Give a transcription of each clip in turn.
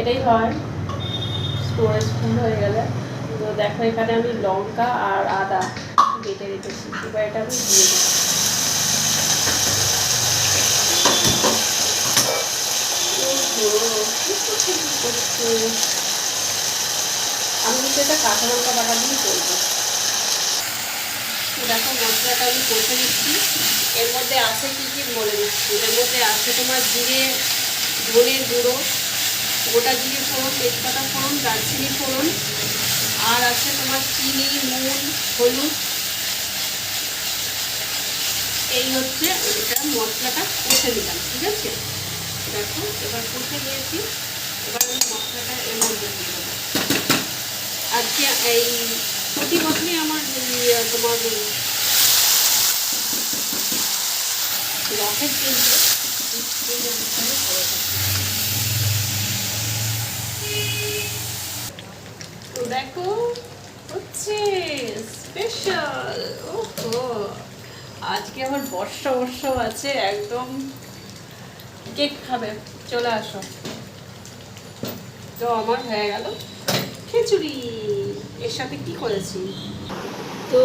এটাই হয়। Storage full হয়ে গেলে। তো দেখো, এখানে আমি লঙ্কা আর আদা বেটে রেখেছি। এবার এটা আমি দিয়ে করছে। আমি কিন্তু এটা কাঁচা লঙ্কা বাটা দিয়ে করব। দেখো, মশলাটা আমি কষে নিচ্ছি। এর মধ্যে আছে কি কি বলে দিচ্ছি? এর মধ্যে আছে তোমার জিরে, ধনের গুঁড়ো গোটা জিরে ফোড়ন, তেজপাতা ফোড়ন, দারচিনি ফোড়ন, আর আছে তোমার চিনি, নুন, হলুদ। এই হচ্ছে এটা মশলাটা কষে নিলাম, ঠিক আছে? দেখো, এবার কষে নিয়েছি। এবার আমি মশলাটা এর মধ্যে দিয়ে দেবো। আজকে এই প্রতি বছরই আমার তোমার রকেট কিনতে এই অনুষ্ঠানে করে থাকি। তো দেখো, হচ্ছে স্পেশাল ওহো, আজকে আমার বর্ষা বর্ষা আছে, একদম কেক খাবে। চলে আসো। তো আমার হয়ে গেল খিচুড়ি। এর সাথে কি করেছি? তো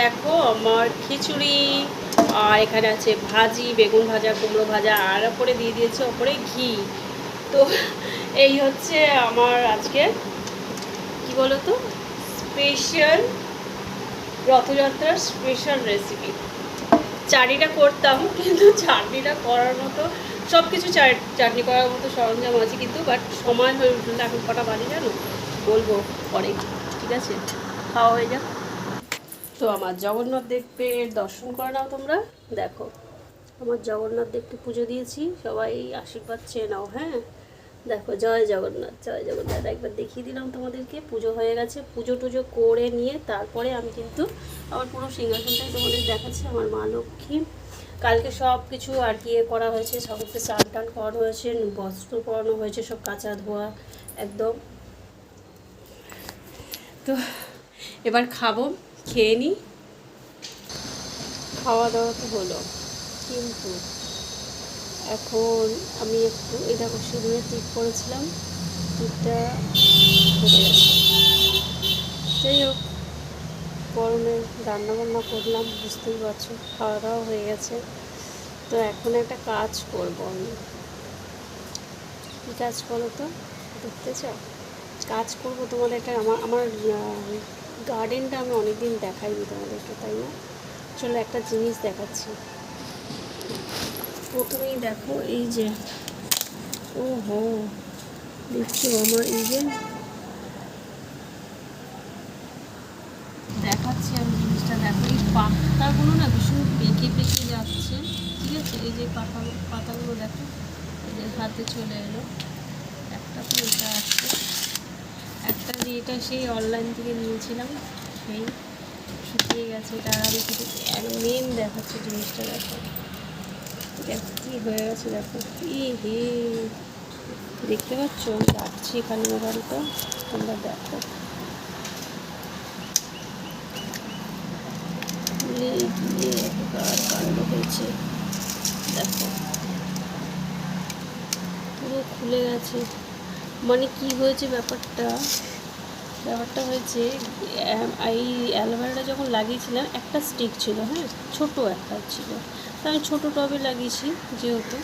দেখো আমার খিচুড়ি, আর এখানে আছে ভাজি, বেগুন ভাজা, কুমড়ো ভাজা, আর ওপরে দিয়ে দিয়েছে ওপরে ঘি। তো এই হচ্ছে আমার আজকে কি বলো তো স্পেশাল রথযাত্রার স্পেশাল রেসিপি চাটনিটা করতাম, কিন্তু চাটনিটা করার মতো সব কিছু চাটনি করার মতো সরঞ্জাম আছে কিন্তু বাট সময় হয়ে উঠল না, এখন কটা বাজে জানো? বলব পরে, ঠিক আছে? খাওয়া হয়ে যাক। তো আমার জগন্নাথ দেবের দর্শন করে নাও তোমরা। দেখো, আমার জগন্নাথ দেবকে পুজো দিয়েছি, সবাই আশীর্বাদ চেয়ে নাও হ্যাঁ? দেখো, জয় জগন্নাথ জয় জগন্নাথ। একবার দেখিয়ে দিলাম তোমাদেরকে, পুজো হয়ে গেছে। পুজো টুজো করে নিয়ে তারপরে আমি কিন্তু আমার পুরো সিংহাসনটাই তোমাদের দেখাচ্ছি, আমার মা লক্ষ্মী। কালকে সব কিছু আর কি করা হয়েছে সকলকে স্নান টান করানো হয়েছে, বস্ত্র পরানো হয়েছে, সব কাঁচা ধোয়া, একদম। তো এবার খাব, খেয়ে নিই খাওয়া দাওয়া তো হলো, কিন্তু এখন আমি একটু এই দেখো সিঁদুরে টিপ করেছিলাম। টিপটা যাই হোক, গরমে রান্না বান্না করলাম, বুঝতেই পারছ খাওয়া দাওয়া হয়ে গেছে। তো এখন একটা কাজ করব আমি। কী কাজ করো তো? দেখতে চাও? কাজ করব তোমাদের একটা আমার আমার গার্ডেনটা আমি অনেকদিন দেখাইনি তোমাদেরকে, তাই না? চলো একটা জিনিস দেখাচ্ছি। প্রথমেই দেখো এই যে ও হো দেখছ আমার এই যে? দেখাচ্ছি আমি জিনিসটা, দেখো, এই পাতাগুলো না ভীষণ পেকে পেকে যাচ্ছে, ঠিক আছে? এই যে পাতা পাতাগুলো দেখো, এই যে হাতে চলে এলো। একটা তো এটা আছে। একটা যে এটা সেই অনলাইন থেকে নিয়েছিলাম, সেই শুকিয়ে গেছে, এটা আর কিছু মেন দেখাচ্ছে জিনিসটা, দেখো। কি হয়ে গেছে, দেখো ই হে। দেখতে পাচ্ছ? রাখছি এখানে মোবাইলটা তোমরা দেখো। হয়েছে। দেখো। পুরো খুলে গেছে। মানে কি হয়েছে ব্যাপারটা? ব্যাপারটা হয়েছে এই অ্যালোভেরাটা যখন লাগিয়েছিলাম, একটা স্টিক ছিল হ্যাঁ? ছোট একটা ছিল। তা আমি ছোটো টবে লাগিয়েছি যেহেতু।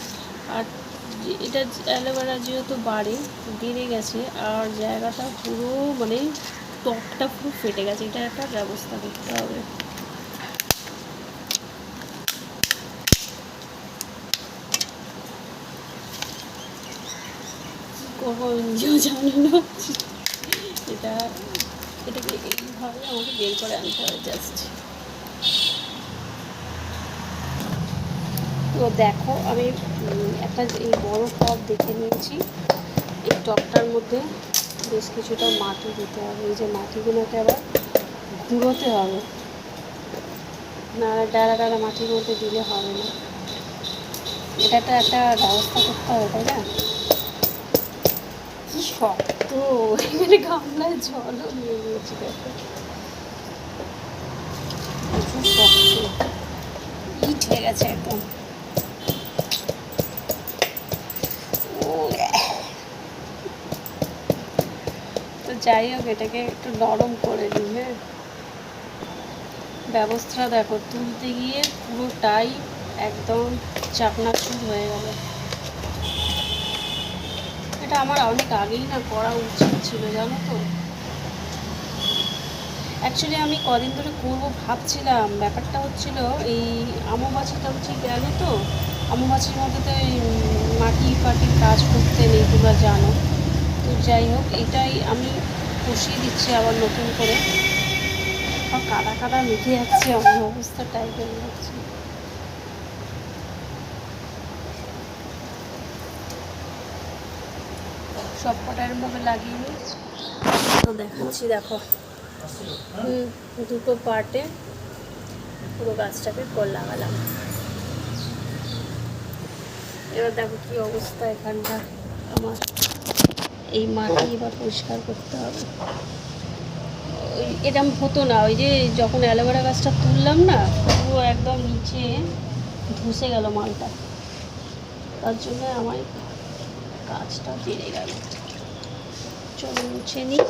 আর এটা অ্যালোভেরা যেহেতু বাড়ে, বেড়ে গেছে, আর জায়গাটা পুরো মানে টপটা পুরো ফেটে গেছে। এটা একটা ব্যবস্থা করতে হবে। করব জানি না। এটা, এটাকে এইভাবে আমাকে বের করে আনতে হবে জাস্ট তো দেখো, আমি একটা এই বড় টব দেখে নিয়েছি। এই টবটার মধ্যে বেশ কিছুটা মাটি দিতে হবে। এই যে মাটিগুলোকে আবার ঘুরোতে হবে। না ডালা ডালা মাটির মধ্যে দিলে হবে না। এটা একটা ব্যবস্থা করতে হবে, তাই না? গামলায় একদম তো যাই হোক, এটাকে একটু নরম করে নিই হ্যাঁ। ব্যবস্থা দেখো, তুলতে গিয়ে পুরোটাই একদম চাপনাচুর হয়ে গেল। এটা আমার অনেক আগেই না করা উচিত ছিল, জানো তো? অ্যাকচুয়ালি আমি কদিন ধরে করব ভাবছিলাম। ব্যাপারটা হচ্ছিল এই আমবাছিটা ঠিক গেল তো আমবাছির মধ্যে তো এই মাটি ফাটির কাজ করতে নেই, তোমরা জানো। তো যাই হোক, এটাই আমি কষিয়ে দিচ্ছি আবার নতুন করে। কাদা কাদা মেখে যাচ্ছে, আমার অবস্থা টাইপের লাগছে সব কটার মধ্যে লাগিয়ে তো দেখাচ্ছি, দেখো। দুটো পার্টে পুরো গাছটাকে কল লাগালাম। এবার দেখো কি অবস্থা এখানটা। আমার এই মাটি এবার পরিষ্কার করতে হবে। এরম হতো না, ওই যে যখন অ্যালোভেরা গাছটা তুললাম না, পুরো একদম নিচে ধসে গেল মালটা। তার জন্য আমার কাজটা বেড়ে গেল। চলো মুছে নিই